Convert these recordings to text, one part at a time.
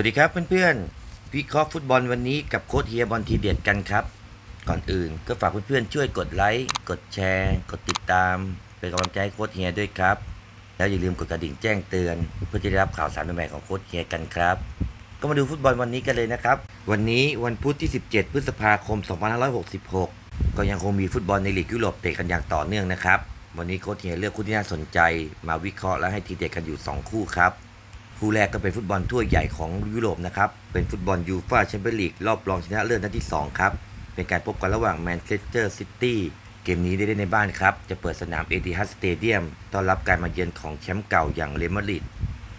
วัสดีครับเพื่อนๆวิเคราะห์ฟุตบอลวันนี้กับโค้ชเฮียบอลทีเด็ดกันครับ ก่อนอื่นก็ฝากเพื่อนๆช่วยกดไลค์กดแชร์ กดติดตาม เป็นกำลังใจให้โค้ชเฮียด้วยครับ แล้วอย่าลืมกดกระดิ่งแจ้งเตือน เพื่อจะได้รับข่าวสารใหม่ๆของโค้ชเฮียกันครับ ก็มาดูฟุตบอลวันนี้กันเลยนะครับ วันนี้วันพุธที่ 17 พฤษภาคม 2566 ก็ยังคงมีฟุตบอลในลีกยุโรปเตะกันอย่างต่อเนื่องนะครับวันนี้โค้ชเฮียเลือกคู่ที่น่าสนใจ มาวิเคราะห์และให้ทีเด็ดกันอยู่ 2 คู่ครับ คู่แรกก็เป็นฟุตบอลถ้วยใหญ่ของยุโรปนะครับ เป็นฟุตบอลยูฟ่าแชมเปี้ยนลีกรอบรองชนะเลิศนัดที่ 2 ครับ เป็นการพบกันระหว่างแมนเชสเตอร์ซิตี้เกมนี้ได้เล่นในบ้านครับ จะเปิดสนามเอติฮัดสเตเดียมต้อนรับการมาเยือนของแชมป์เก่าอย่างเรอัลมาดริด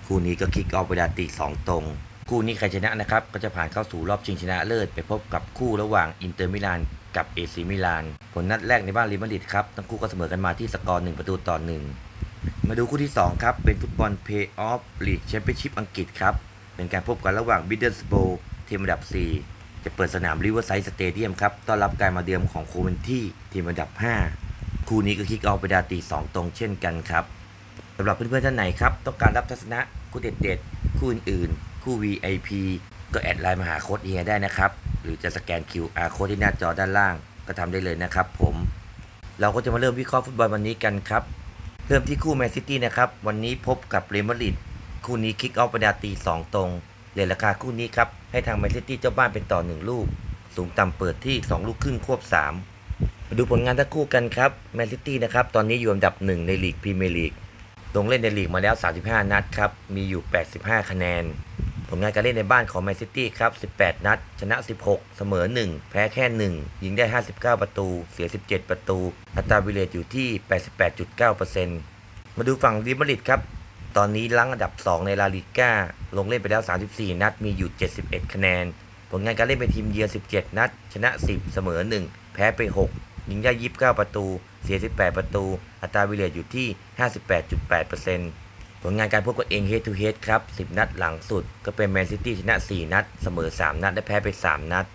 คู่นี้ก็คิกออฟเวลาตีสองตรง คู่นี้ใครชนะนะครับ ก็จะผ่านเข้าสู่รอบชิงชนะเลิศไปพบกับคู่ระหว่างอินเตอร์มิลานกับเอซิมิลาน ผลนัดแรกในบ้านเรอัลมาดริดครับทั้งคู่ก็เสมอกันมาที่สกอร์1ประตูต่อ1 มาดูคู่ที่ 2 ครับ เป็นฟุตบอลเพย์ออฟลีกแชมเปี้ยนชิพอังกฤษครับ เป็นการพบกันระหว่างบิดเดิลสโบทีมอันดับ 4 จะเปิดสนามริเวอร์ไซด์สเตเดียมครับ ต้อนรับการมาเยือนของโคเวนที่ทีมอันดับ 5 คู่นี้ก็คิกออฟเวลาตีสองตรงเช่นกันครับสำหรับเพื่อนๆท่านไหนครับ ต้องการรับทัศนะคู่เด็ดๆ คู่อื่นๆ คู่ VIP ก็แอดไลน์มาหาโค้ดเฮียได้นะครับ หรือจะสแกน QR โค้ดที่หน้าจอด้านล่าง ก็ทำได้เลยนะครับผม เราก็จะมาเริ่มวิเคราะห์ฟุตบอลวันนี้กันครับ เริ่มที่คู่แมนซิตี้นะครับ วันนี้พบกับเรอัลมาดริดคู่นี้คิกออฟประดาตี 2 ตรงเลยราคาคู่นี้ครับ ให้ทางแมนซิตี้เจ้าบ้านเป็นต่อ 1 ลูก สูงต่ำเปิดที่ 2 ลูกครึ่งควบ 3 มาดูผลงานทั้งคู่กันครับแมนซิตี้นะครับ ตอนนี้อยู่อันดับ 1 ในลีกพรีเมียร์ลีกลงเล่นในลีกมาแล้ว 35 นัดครับ มีอยู่ 85 คะแนน ผลงานการเล่นในบ้านของแมนซิตี้ครับ 18 นัด ชนะ 16 เสมอ 1 แพ้แค่ 1 ยิงได้ 59 ประตู เสีย 17 ประตู อัตราวิเลตอยู่ที่ 88.9%มาดูฝั่งริมาริดครับ ตอนนี้ลังอันดับ 2 ในลาลิก้า ลงเล่นไปแล้ว 34 นัด มีอยู่ 71 คะแนน ผลงานการเล่นเป็นทีมเยือน 17 นัด ชนะ 10 เสมอ 1 แพ้ไป 6 ยิงได้ 29 ประตู เสีย 18 ประตู อัตราวิเลตอยู่ที่ 58.8% ผลงานการพบกันเอง head to head ครับ 10 นัดหลังสุด ก็เป็นแมนซิตี้ชนะ 4 นัด เสมอ 3 นัดและแพ้ไป 3 นัด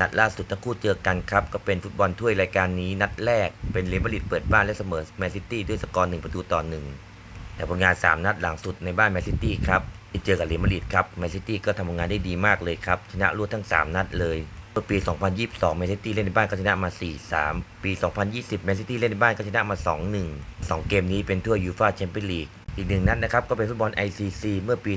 นัดล่าสุดทั้งคู่เจอกันครับ ก็เป็นฟุตบอลถ้วยรายการนี้นัดแรก เป็นเรอัลมาดริดเปิดบ้านและเสมอแมนซิตี้ด้วยสกอร์ 1 ประตูต่อ 1 แต่ผลงาน 3 นัดหลังสุดในบ้านแมนซิตี้ครับที่เจอกับเรอัลมาดริดครับแมนซิตี้ก็ทำผลงานได้ดีมากเลยครับชนะรวดทั้ง 3 นัดเลยเมื่อปี 2022 แมนซิตี้เล่นในบ้านก็ชนะมา 4-3 ปี 2020 แมนซิตี้เล่นในบ้านก็ชนะมา 2-1 2 เกมนี้เป็นถ้วยยูฟ่าแชมเปี้ยนลีก อีกหนึ่งนัดนะครับ ก็เป็นฟุตบอล ICC เมื่อปี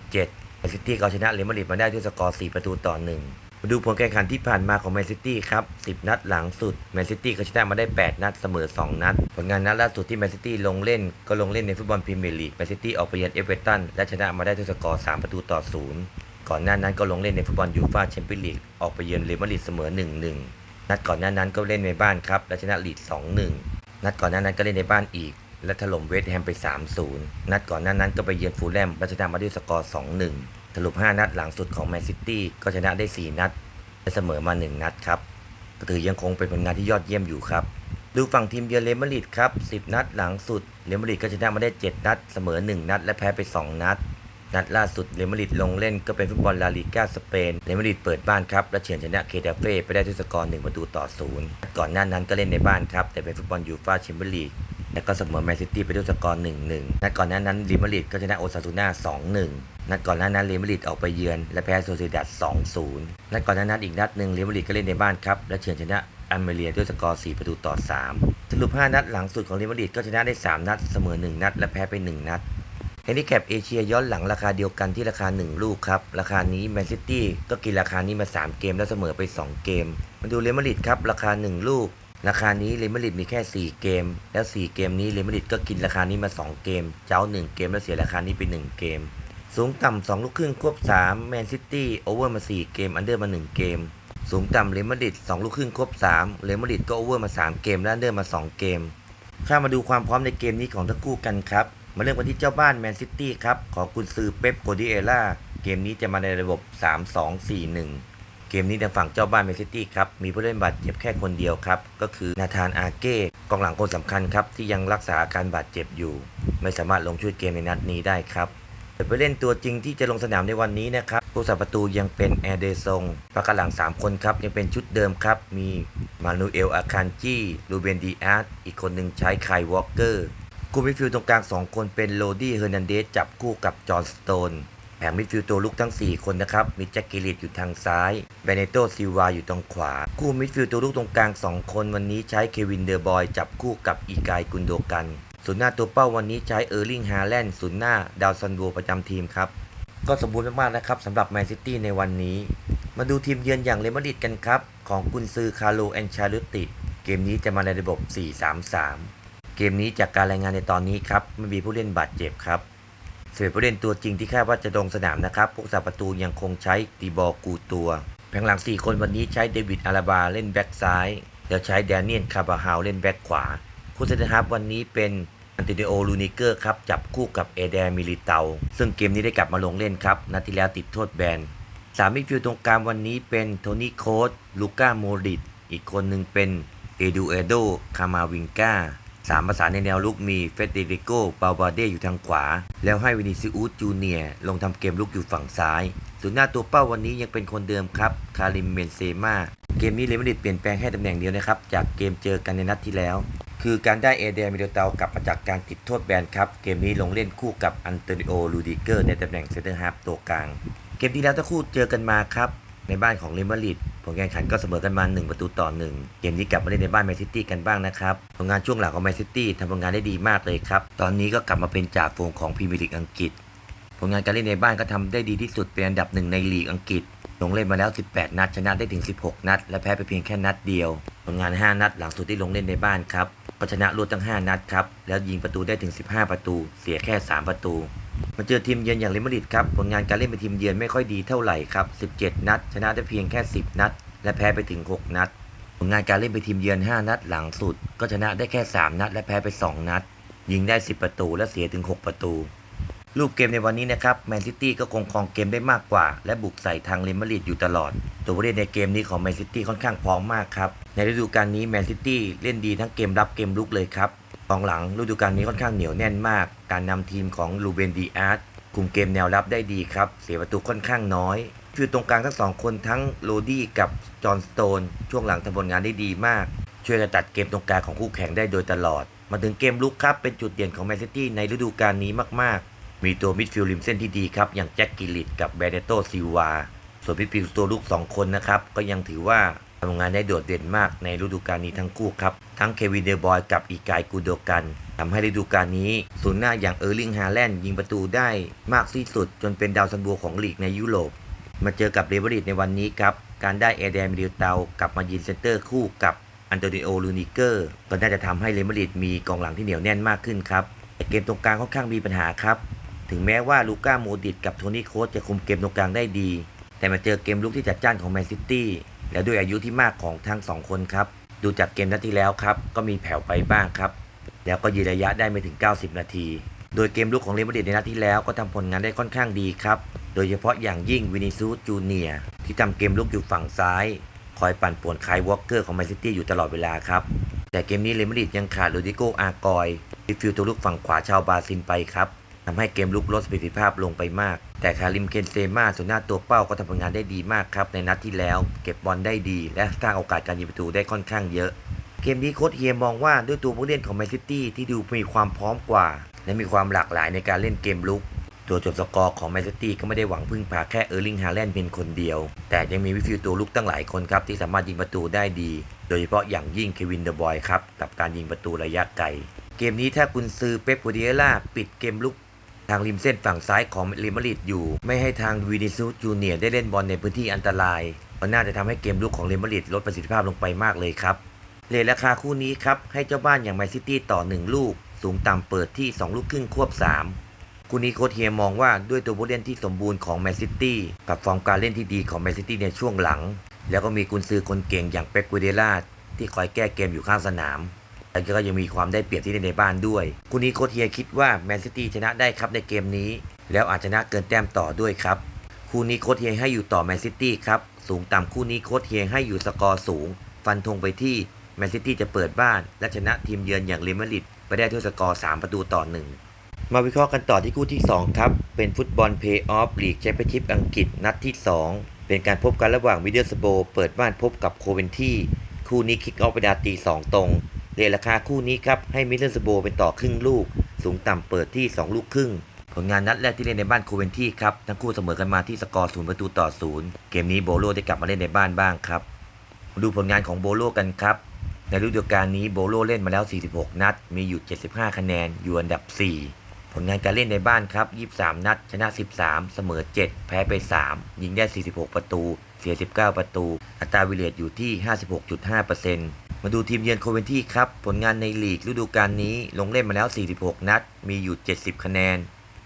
2017แมนซิตี้เอาชนะเรอัลมาดริดมาได้ด้วยสกอร์ 4 ประตูต่อ 1 มาดูผลการแข่งขันที่ผ่านมาของแมนซิตี้ครับ 10 นัดหลังสุด แมนซิตี้ก็ชนะมาได้ 8 นัดเสมอ 2 นัด ผลงานนัดล่าสุดที่แมนซิตี้ลงเล่น ก็ลงเล่นในฟุตบอลพรีเมียร์ลีก แมนซิตี้ออกไปเยือนเอเวอร์ตันและชนะมาได้ด้วยสกอร์ 3 ประตูต่อ 0 ก่อนหน้านั้นก็ลงเล่นในฟุตบอลยูฟ่าแชมเปี้ยนลีก ออกไปเยือนเรอัลมาดริดเสมอ 1-1 นัดก่อนหน้านั้นก็เล่นในบ้านครับและชนะลีด 2-1 นัดก่อนหน้านั้นก็เล่นในบ้านอีก และถล่มเวสต์แฮมไป 3-0 นัดก่อนหน้านั้นก็ไปเยือนฟูลแลมและชนะมาด้วยสกอร์ 2-1 สรุป 5 นัดหลังสุดของแมนซิตี้ก็ชนะได้ 4 นัด และเสมอมา 1 นัดครับก็ถือยังคงเป็นผลงานที่ยอดเยี่ยมอยู่ครับ ดูฝั่งทีมเยือนเรอัลมาดริดครับ 10 นัดหลังสุด เลมาริดก็ชนะมาได้ 7 นัด เสมอ 1 นัด และแพ้ไป 2 นัด นัดล่าสุด เลมาริดลงเล่นก็เป็นฟุตบอลลาลิก้าสเปน เลมาริดเปิดบ้านครับและเฉือนชนะเคดาเฟ่ไปได้ด้วยสกอร์1ประตูต่อ0ก่อนหน้านั้นก็เล่นในบ้านครับแต่เป็นฟุตบอลยูฟ่าแชมเปี้ยนลีก และก็เสมอแมนซิตี้ไปด้วยสกอร์1-1นัดก่อนหน้านั้นเรอัลมาริดก็ชนะโอซาซูน่า2-1นัดก่อนหน้านั้นเรอัลมาดริดออกไปเยือนและแพ้โซเซดัด2-0 นัดก่อนหน้านั้นอีกนัดหนึ่งเรอัลมาดริดก็เล่นในบ้านครับ และเฉือนชนะอัมเมเรียด้วยสกอร์ 4 ประตูต่อ 3 สรุป 5 นัดหลังสุดของเรอัลมาดริดก็ชนะได้ 3 นัด เสมอ 1 นัด และแพ้ไป 1 นัดแฮนดิแคปเอเชียย้อนหลังราคาเดียวกันที่ราคา 1 ลูกครับ ราคานี้แมนซิตี้ก็กินราคานี้มา 3 เกม แล้วเสมอไป 2 เกม มาดูเรอัลมาดริดครับราคา 1 ลูก ราคานี้เรอัลมาดริดมีแค่ 4 เกม แล้ว 4 เกมนี้เรอัลมาดริดก็กินราคานี้มา 2 เกม เจ้า 1 เกมแล้วเสียราคานี้ไป 1 เกม สูงต่ำ2ลูกครึ่งควบ3แมนซิตี้โอเวอร์มา 4 เกม อันเดอร์มา 1 เกม สูงต่ำเรอัลมาดริด2ลูกครึ่งควบ3เรอัลมาดริดก็โอเวอร์มา 3 เกม และอันเดอร์มา 2 เกม ข้ามาดูความพร้อมในเกมนี้ของทั้งคู่กันครับ มาเริ่มกันที่เจ้าบ้านแมนซิตี้ครับ ของกุนซือเป๊ปโกดิเอล่า เกมนี้จะมาในระบบ 3-2-4-1 เกมนี้ทางฝั่งเจ้าบ้านแมนซิตี้ครับ มีผู้เล่นบาดเจ็บแค่คนเดียวครับ ก็คือนาธานอาเก้กองหลังคนสำคัญครับ ที่ยังรักษาอาการบาดเจ็บอยู่ ไม่สามารถลงช่วยเกมในนัดนี้ได้ครับแต่ผู้เล่นตัวจริงที่จะลงสนามในวันนี้นะครับผู้สับประตูยังเป็นแอร์เดซงปากกาหลัง 3 คนครับ ยังเป็นชุดเดิมครับ มีมานูเอลอาคันจีลูเบนดีอาร์อีกคนหนึ่งใช้ไคลวอลเกอร์คู่มิดฟิลด์ตรงกลาง 2 คนเป็นโรดี้เฮอร์นันเดสจับคู่กับจอห์นสโตน แถมมิดฟิลด์ตัวลุกทั้ง 4 คนนะครับ มีแจ็คกิลิตอยู่ทางซ้ายเบเนโตซิวาอยู่ตรงขวา คู่มิดฟิลด์ตัวลุกตรงกลาง 2 คนวันนี้ใช้เควินเดอร์บอยจับคู่กับอีกายกุนโดกันศูนย์หน้าตัวเป้าวันนี้ใช้เออร์ลิงฮาแลนด์ศูนย์หน้าดาวซันโวประจำทีมครับ ก็สมบูรณ์มากๆนะครับสำหรับแมนซิตี้ในวันนี้ มาดูทีมเยือนอย่างเรอัลมาดริดกันครับ ของกุนซือคาร์โลแอนชาลุตติ เกมนี้จะมาในระบบ 4-3-3 เกมนี้จากการรายงานในตอนนี้ครับไม่มีผู้เล่นบาดเจ็บครับ ส่วนผู้เล่นตัวจริงที่คาดว่าจะลงสนามนะครับผู้สาประตูยังคงใช้ตีบอกูตัว แผงหลัง 4 คนวันนี้ใช้เดวิดอาราบาเล่นแบ็กซ้าย แล้วใช้แดเนียลคาบาฮาวเล่นแบ็กขวาคู่เซนเตอร์ฮาร์ฟวันนี้เป็นอันติเดโอลูนิเกอร์ครับ จับคู่กับเอเดมิลิเตา ซึ่งเกมนี้ได้กลับมาลงเล่นครับ นัดที่แล้วติดโทษแบนสามมิดฟิลด์ตรงกลางวันนี้เป็นโทนี่โคสลูก้าโมริตอีกคนหนึ่งเป็นเอดูเอโดคามาวิงกา สามประสานในแนวลุกมีเฟเดริโกบาบาเดอยู่ทางขวา แล้วให้วินิซิอุสจูเนียร์ลงทำเกมลุกอยู่ฝั่งซ้ายส่วนหน้าตัวเป้าวันนี้ยังเป็นคนเดิมครับ คาริมเมนเซมาเกมนี้เรอัลมาดริดเปลี่ยนแปลงแค่ตำแหน่งเดียวนะครับ จากเกมเจอกันในนัดที่แล้ว คือการได้เอเดมิโดเตากลับมาจากการติดโทษแบนครับ เกมนี้ลงเล่นคู่กับอันโตนิโอลูดิเกอร์ในตำแหน่งเซนเตอร์ฮาร์ฟตัวกลาง เกมที่แล้วทั้งคู่เจอกันมาครับ ในบ้านของเรอัลมาริดผลการแข่งขันก็เสมอกันมา 1 ประตูต่อ 1 เกมนี้กลับมาเล่นในบ้านแมนซิตี้กันบ้างนะครับผลงานช่วงหลังของแมนซิตี้ทำผลงานได้ดีมากเลยครับ ตอนนี้ก็กลับมาเป็นจ่าฝูงของพรีเมียร์ลีกอังกฤษ ผลงานการเล่นในบ้านก็ทำได้ดีที่สุดเป็นอันดับหนึ่งในลีกอังกฤษ ลงเล่นมาแล้ว 18 นัดชนะได้ถึง 16 นัด และแพ้ไปเพียงแค่นัดเดียว ผลงาน 5 นัดหลังสุดที่ลงเล่นในบ้านครับก็ชนะรวดทั้ง 5 นัดครับแล้วยิงประตูได้ถึง 15 ประตู เสียแค่ 3 ประตู มาเจอทีมเยือนอย่างเรอัลมาดริดครับผลงานการเล่นเป็นทีมเยือนไม่ค่อยดีเท่าไหร่ครับ 17 นัด ชนะได้เพียงแค่ 10 นัด และแพ้ไปถึง 6 นัด ผลงานการเล่นเป็นทีมเยือน 5 นัดหลังสุด ก็ชนะได้แค่ 3 นัด และแพ้ไป 2 นัด ยิงได้ 10 ประตูและเสียถึง 6 ประตู รูปเกมในวันนี้นะครับแมนซิตี้ก็คงครองเกมได้มากกว่า และบุกใส่ทางเรอัลมาดริดอยู่ตลอด ตัวผู้เล่นในเกมนี้ของแมนซิตี้ค่อนข้างพร้อมมากครับในฤดูกาลนี้แมนซิตี้เล่นดีทั้งเกมรับเกมลุกเลยครับ องหลังฤดูกาลนี้ค่อนข้างเหนียวแน่นมาก การนำทีมของลูเบนดีอาร์ตคุมเกมแนวรับได้ดีครับ เสียประตูค่อนข้างน้อยคือตรงกลางทั้งสองคนทั้งโรดี้กับจอห์นสโตน ช่วงหลังทำผลงานได้ดีมาก ช่วยกันตัดเกมตรงกลางของคู่แข่งได้โดยตลอด มาถึงเกมลุกครับ เป็นจุดเด่นของแมนซิตี้ในฤดูกาลนี้มาก ๆ มีตัวมิดฟิลด์ริมเส้นที่ดีครับ อย่างแจ็คกิลิตกับเบเนโตซิวา ส่วนมิดฟิลด์ตัวลุก 2 คนนะครับ ก็ยังถือว่า ทำงานได้โดดเด่นมากในฤดูกาลนี้ทั้งคู่ครับ ทั้งเควินเดอร์บอยกับอีกายกูโดกันทำให้ฤดูกาลนี้ศูนย์หน้าอย่างเออร์ลิงฮาแลนด์ยิงประตูได้มากที่สุด จนเป็นดาวซันโวของลีกในยุโรป มาเจอกับเรอัลมาดริดในวันนี้ครับ การได้เอเดนมิลเตากลับมายืนเซนเตอร์คู่กับอันโตนิโอลูนิเกอร์ก็น่าจะทำให้เรอัลมาดริดมีกองหลังที่เหนียวแน่นมากขึ้นครับแต่เกมตรงกลางค่อนข้างมีปัญหาครับถึงแม้ว่าลูก้าโมดิดกับโทนี่โคสจะคุมเกมตรงกลางได้ดี แต่มาเจอเกมลุกที่จัดจ้านของแมนซิตี้ และด้วยอายุที่มากของทั้งสองคนครับ ดูจากเกมนัดที่แล้วครับ ก็มีแผ่วไปบ้างครับ แล้วก็ยืนระยะได้ไม่ถึง 90 นาที โดยเกมลุกของเรอัลมาดริดในนัดที่แล้วก็ทำผลงานได้ค่อนข้างดีครับ โดยเฉพาะอย่างยิ่งวินิซูจูเนียที่ทำเกมลุกอยู่ฝั่งซ้าย คอยปั่นป่วนคายวอลเกอร์ของแมนซิตี้อยู่ตลอดเวลาครับ แต่เกมนี้เรอัลมาดริดยังขาดโรดิโกอากอยที่ฟิลตัวลุกฝั่งขวาชาวบราซิลไปครับ ทำให้เกมลุกลดประสิทธิภาพลงไปมาก แต่คาริมเคนเซมาส่วนหน้าตัวเป้าก็ทำผลงานได้ดีมากครับ ในนัดที่แล้ว เก็บบอลได้ดี และสร้างโอกาสการยิงประตูได้ค่อนข้างเยอะ เกมนี้โค้ชเฮียมองว่าด้วยตัวผู้เล่นของแมนซิตี้ที่ดูมีความพร้อมกว่า และมีความหลากหลายในการเล่นเกมลุก ตัวจบสกอร์ของแมนซิตี้ก็ไม่ได้หวังพึ่งพาแค่เออร์ลิงฮาแลนด์เพียงคนเดียว แต่ยังมีวิฟิลตัวลุกตั้งหลายคนครับที่สามารถยิงประตูได้ดี โดยเฉพาะอย่างยิ่งเควินเดอะบอยครับกับการยิงประตูระยะไกลเกมนี้ถ้ากุนซือเป๊ปกเดียล่าปิดเกมลุก ทางริมเส้นฝั่งซ้ายของเรอัลมาริดอยู่ ไม่ให้ทางวินิซูสจูเนียร์ได้เล่นบอลในพื้นที่อันตรายก็น่าจะทำให้เกมลุกของเรมาริดลดประสิทธิภาพลงไปมากเลยครับเลทราคาคู่นี้ครับ ให้เจ้าบ้านอย่างแมนซิตี้ต่อ 1 ลูก สูงต่ำเปิดที่ 2 ลูกครึ่งควบ 3 คู่นี้โค้ชเฮียมองว่าด้วยตัวผู้เล่นที่สมบูรณ์ของแมนซิตี้กับฟอร์มการเล่นที่ดีของแมนซิตี้ในช่วงหลัง แล้วก็มีกุนซือคนเก่งอย่างเป๊ปกูเดล่าที่คอยแก้เกมอยู่ข้างสนาม แต่ก็ยังมีความได้เปรียบที่เล่นในบ้านด้วยคู่นี้โคเฮียคิดว่าแมนซิตี้ชนะได้ครับในเกมนี้ แล้วอาจชนะเกินแต้มต่อด้วยครับคู่นี้โคเฮียให้อยู่ต่อแมนซิตี้ครับสูงต่ำคู่นี้โคเฮียให้อยู่สกอร์สูง ฟันธงไปที่แมนซิตี้จะเปิดบ้าน และชนะทีมเยือนอย่างเรอัลมาดริดไปได้ด้วยสกอร์ 3 ประตูต่อ 1 มาวิเคราะห์กันต่อที่คู่ที่ 2 ครับ เป็นฟุตบอลเพย์ออฟลีกแชมเปี้ยนชิพอังกฤษนัดที่ 2 เป็นการพบกันระหว่างวิเดอร์สโบเปิดบ้านพบกับโคเวนที่ คู่นี้คิกออฟเวลาตี 2 ตรง เรทราคาคู่นี้ครับ ให้มิเดิลสโบเป็นต่อครึ่งลูก สูงต่ำเปิดที่ 2 ลูกครึ่ง ผลงานนัดแรกที่เล่นในบ้านโคเวนที่ครับ ทั้งคู่เสมอกันมาที่สกอร์ศูนย์ประตูต่อศูนย์เกมนี้โบโลได้กลับมาเล่นในบ้านบ้างครับมาดูผลงานของโบโลกันครับ ในฤดูกาลนี้โบโลเล่นมาแล้ว 46 นัด มีอยู่ 75 คะแนน อยู่อันดับ 4ผลงานการเล่นในบ้านครับ 23 นัด ชนะ 13 เสมอ 7 แพ้ไป 3 ยิงได้ 46 ประตู เสีย 19 ประตู อัตราวิเลตอยู่ที่ 56.5% มาดูทีมเยือนโคเวนที่ครับ ผลงานในลีกฤดูกาลนี้ลงเล่นมาแล้ว 46 นัด มีอยู่ 70 คะแนน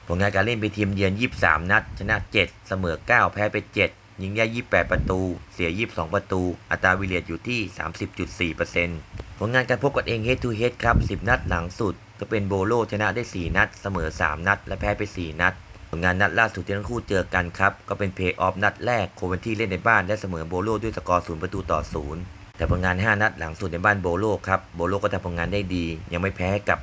ผลงานการเล่นเป็นทีมเยือน 23 นัด ชนะ 7 เสมอ 9 แพ้ไป 7 ยิงได้ 28 ประตู เสีย 22 ประตู อัตราวิเลียตอยู่ที่ 30.4%ผลงานการพบกันเอง head to head ครับ 10 นัดหลังสุด ก็เป็นโบโลชนะได้ 4 นัด เสมอ 3 นัด และแพ้ไป 4 นัด ผลงานนัดล่าสุดที่ทั้งคู่เจอกันครับ ก็เป็นเพย์ออฟนัดแรก โคเวนที่เล่นในบ้านและเสมอโบโลด้วยสกอร์ 0 ประตูต่อ 0 แต่ผลงาน 5 นัดหลังสุดในบ้านโบโลครับ โบโลก็ทำผลงานได้ดี ยังไม่แพ้กับ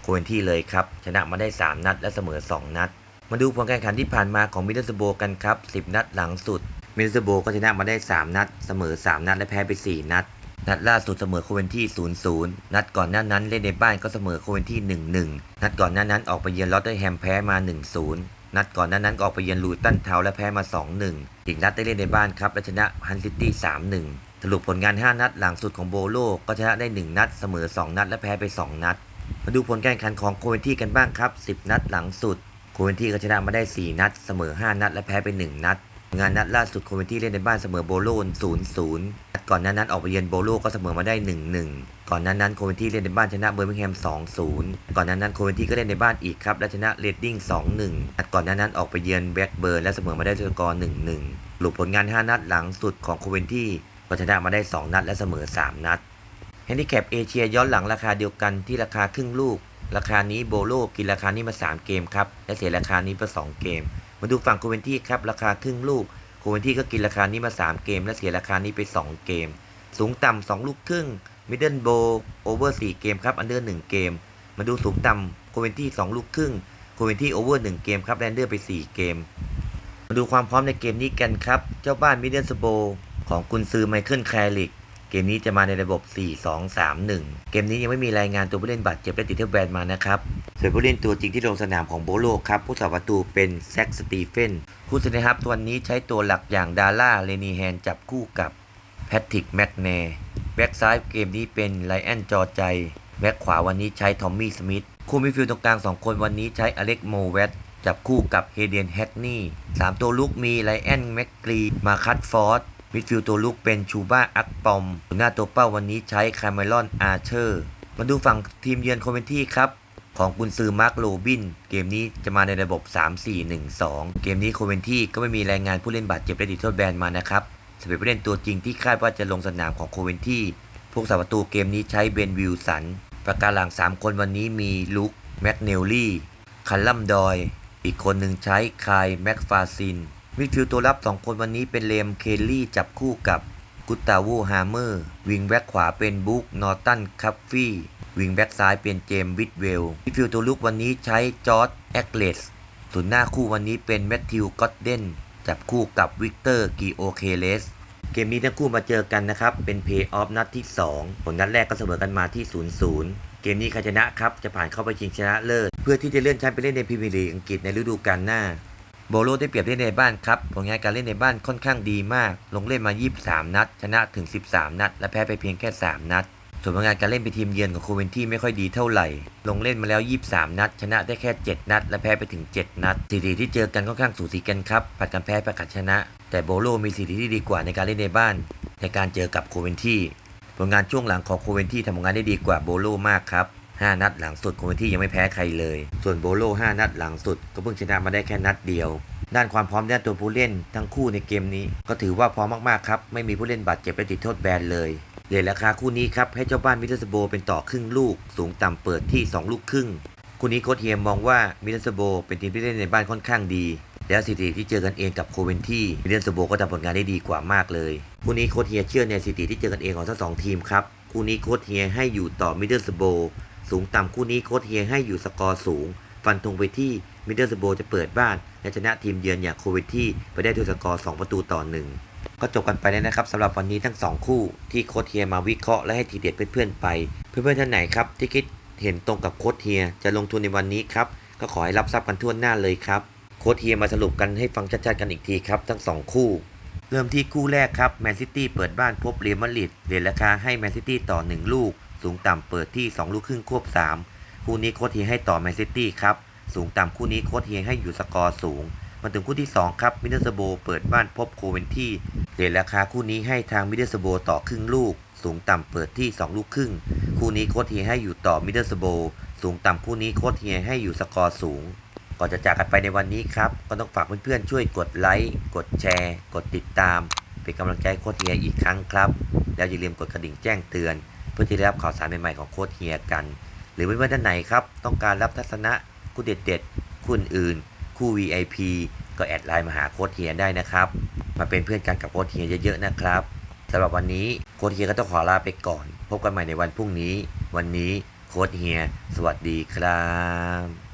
โคเวนที่เลยครับ ชนะมาได้ 3 นัดและเสมอ 2 นัด มาดูผลการแข่งขันที่ผ่านมาของมิดเลสโบกันครับ 10 นัดหลังสุด มิดเลสโบก็ชนะมาได้ 3 นัด เสมอ 3 นัด และแพ้ไป 4 นัด นัดล่าสุดเสมอโคเวนที่ 0-0 นัดก่อนหน้านั้นเล่นในบ้านก็เสมอโคเวนที่ 1-1 นัดก่อนหน้านั้นออกไปเยือนลอตเตอร์แฮมแพ้มา 1-0นัดก่อนหน้านั้นออกไปเยือนลูตันเทาและแพ้มา 2-1 อีกนัดได้เล่นในบ้านครับและชนะฮันซิตี้ 3-1 สรุปผลงาน 5 นัดหลังสุดของโบโลก็ชนะได้ 1 นัด เสมอ 2 นัด และแพ้ไป 2 นัด มาดูผลการแข่งขันของโคเวนที่กันบ้างครับ 10 นัดหลังสุด โคเวนที่ก็ชนะมาได้ 4 นัด เสมอ 5 นัด และแพ้ไป 1 นัด งานนัดล่าสุดโคเวนที่เล่นในบ้านเสมอโบโลน0-0นัดก่อนหน้านั้นออกไปเยือนโบโลก็เสมอมาได้ 1-1 ก่อนหน้านั้นโคเวนที่เล่นในบ้านชนะเบอร์มิงแฮม 2-0 ก่อนหน้านั้นโคเวนที่ก็เล่นในบ้านอีกครับและชนะเรดดิ้ง 2-1 นัดก่อนหน้านั้นออกไปเยือนแบล็กเบิร์นและเสมอมาได้สกอร์ 1-1 หลุดผลงาน 5 นัดหลังสุดของโคเวนที่ ก็ชนะมาได้ 2 นัดและเสมอ 3 นัดแฮนดิแคปเอเชียย้อนหลังราคาเดียวกันที่ราคาครึ่งลูก ราคานี้โบโลกินราคานี้มา 3 เกมครับและเสียราคานี้ไป2เกม มาดูฝั่งโคเวนที่ครับราคาครึ่งลูกโคเวนที่ก็กินราคานี้มา 3 เกม และเสียราคานี้ไป 2 เกม สูงต่ำ2ลูกครึ่งมิดเดิลโบโอเวอร์4เกมครับอันเดอร์1เกม มาดูสูงต่ำโคเวนที่2ลูกครึ่งโคเวนที่โอเวอร์1เกมครับแรนเดอร์ไป 4 เกม มาดูความพร้อมในเกมนี้กันครับ เจ้าบ้านมิดเดิลสโบ ของกุนซือไมเคิลแคลิก เกมนี้จะมาในระบบ 4-2-3-1 เกมนี้ยังไม่มีรายงานตัวผู้เล่นบาดเจ็บและติดเทอร์แบนมานะครับส่วนผู้เล่นตัวจริงที่ลงสนามของโบโลครับผู้สาประตูเป็นแซคสตีเฟนผู้สัญครับวันนี้ใช้ตัวหลักอย่างดาร่าเลนีแฮนจับคู่กับแพทริกแมกเนแบ็กซ้ายเกมนี้เป็นไลแอนจอใจแบ็กขวาวันนี้ใช้ทอมมี่สมิธคู่มิดฟิลด์ตรงกลาง 2 คนวันนี้ใช้อเล็กโมเวตจับคู่กับเฮเดียนแฮกนี่สามตัวลุกมีไลแอนแมกกรีมาคัตฟอร์ด มิดฟิลด์ตัวลุกเป็นชูบ้าอักปอมหน้าตัวเป้าวันนี้ใช้คาร์เมลอนอาร์เชอร์ มาดูฝั่งทีมเยือนโคเวนที่ครับ ของกุนซือมาร์คโรบิน เกมนี้จะมาในระบบ 3-4-1-2 เกมนี้โคเวนที่ก็ไม่มีรายงานผู้เล่นบาดเจ็บและติดโทษแบนมานะครับสำหรับผู้เล่นตัวจริงที่คาดว่าจะลงสนามของโคเวนที่พวกสาประตูเกมนี้ใช้เบนวิลสัน ประการหลัง 3 คนวันนี้มีลุคแม็กเนลลี่ คัลลัมดอย อีกคนหนึ่งใช้คายแม็กฟาซิน มิดฟิลด์ตัวรับ 2 คนวันนี้เป็นเลมเคลลี่จับคู่กับกุตาวูฮาร์เมอร์ วิงแบ็กขวาเป็นบุ๊กนอร์ตันคัฟฟี่ วิงแบ็กซ้ายเป็นเจมวิดเวลมิดฟิลด์ตัวลุกวันนี้ใช้จอร์ดแอคเลสส่วนหน้าคู่วันนี้เป็นแมทธิวก็อตเดนจับคู่กับวิกเตอร์กีโอเคเลสเกมนี้ทั้งคู่มาเจอกันนะครับ เป็นเพย์ออฟนัดที่ 2 ผลนัดแรกก็เสมอกันมาที่ 0-0 เกมนี้ใครชนะครับ จะผ่านเข้าไปชิงชนะเลิศ เพื่อที่จะเลื่อนชั้นไปเล่นในพรีเมียร์ลีกอังกฤษในฤดูกาลหน้า โบโลได้เปรียบเล่นในบ้านครับผลงานการเล่นในบ้านค่อนข้างดีมาก ลงเล่นมา 23 นัด ชนะถึง 13 นัด และแพ้ไปเพียงแค่ 3 นัด ส่วนผลงานการเล่นเป็นทีมเยือนของโคเวนที่ไม่ค่อยดีเท่าไหร่ ลงเล่นมาแล้ว 23 นัด ชนะได้แค่ 7 นัด และแพ้ไปถึง 7 นัดสถิติที่เจอกันค่อนข้างสูสีกันครับผัดกันแพ้ผัดกันชนะ แต่โบโลมีสถิติที่ดีกว่าในการเล่นในบ้าน ในการเจอกับโคเวนที่ผลงานช่วงหลังของโคเวนที่ทำผลงานได้ดีกว่าโบโลมากครับ 5 นัดหลังสุดโคเวนที่ยังไม่แพ้ใครเลย ส่วนโบโล 5 นัดหลังสุด ก็เพิ่งชนะมาได้แค่นัดเดียว ด้านความพร้อมด้านตัวผู้เล่นทั้งคู่ในเกมนี้ ก็ถือว่าพร้อมมากๆครับไม่มีผู้เล่นบาดเจ็บและติดโทษแบนเลยเลทราคาคู่นี้ครับให้เจ้าบ้านมิดเดิลสโบเป็นต่อครึ่งลูก สูงต่ำเปิดที่ 2 ลูกครึ่งคู่นี้โค้ชเฮียมมองว่ามิดเดิลสโบเป็นทีมที่เล่นในบ้านค่อนข้างดีแล้วสถิติที่เจอกันเองกับโคเวนที่มิดเดิลสโบก็ทำผลงานได้ดีกว่ามากเลย คู่นี้โคชเฮียเชื่อในสถิติที่เจอกันเองของทั้งสองทีมครับ คู่นี้โคเฮียให้อยู่ต่อมิเดิลสโบ สูงต่ำคู่นี้โค้ชเฮียให้อยู่สกอร์สูง ฟันธงไปที่มิดเดิลสโบจะเปิดบ้านและชนะทีมเยือนอย่างโคเวนที่ไปได้ด้วยสกอร์ 2 ประตูต่อหนึ่งก็จบกันไปแล้วนะครับสำหรับวันนี้ทั้ง 2 คู่ที่โค้ชเฮียมาวิเคราะห์และให้ทีเด็ดเพื่อนๆไป เพื่อนๆท่านไหนครับที่คิดเห็นตรงกับโค้ชเฮียจะลงทุนในวันนี้ครับก็ขอให้รับทรัพย์กันทั่วหน้าเลยครับโค้ชเฮียมาสรุปกันให้ฟังชัดๆกันอีกทีครับทั้งสองคู่ เริ่มที่คู่แรกครับแมนซิตี้เปิดบ้านพบเรอัลมาดริดเดนราคาให้แมนซิตี้ต่อ 1 ลูก สูงต่ำเปิดที่ 2 ลูกครึ่งควบ 3 คู่นี้โค้ชเฮียให้ต่อแมนซิตี้ครับ สูงต่ำคู่นี้โค้ชเฮียให้อยู่สกอร์สูง มาถึงคู่ที่ 2 ครับมิดเดิลสโบเปิดบ้านพบโคเวนที่เดนราคาคู่นี้ให้ทางมิดเดิลสโบต่อครึ่งลูก สูงต่ำเปิดที่ 2 ลูกครึ่ง คู่นี้โค้ชเฮียให้อยู่ต่อมิดเดิลสโบสูงต่ำคู่นี้โค้ชเฮียให้อยู่สกอร์สูงก่อนจะจากกันไปในวันนี้ครับ ก็ต้องฝากเพื่อนๆช่วยกดไลค์กดแชร์ กดติดตาม เป็นกำลังใจโค้ชเฮียอีกครั้งครับ แล้วอย่าลืมกดกระดิ่งแจ้งเตือน พื่อที่จะรับข่าวสารใหม่ๆของโค้ชเฮียกัน หรือเพื่อนๆท่านไหนครับ ต้องการรับทัศนะคู่เด็ดๆคู่อื่น คู่ VIP ก็แอดไลน์มาหาโค้ชเฮียได้นะครับ มาเป็นเพื่อนกันกับโค้ชเฮียเยอะๆนะครับสำหรับวันนี้โค้ชเฮียก็ต้องขอลาไปก่อน พบกันใหม่ในวันพรุ่งนี้ วันนี้โค้ชเฮีย สวัสดีครับ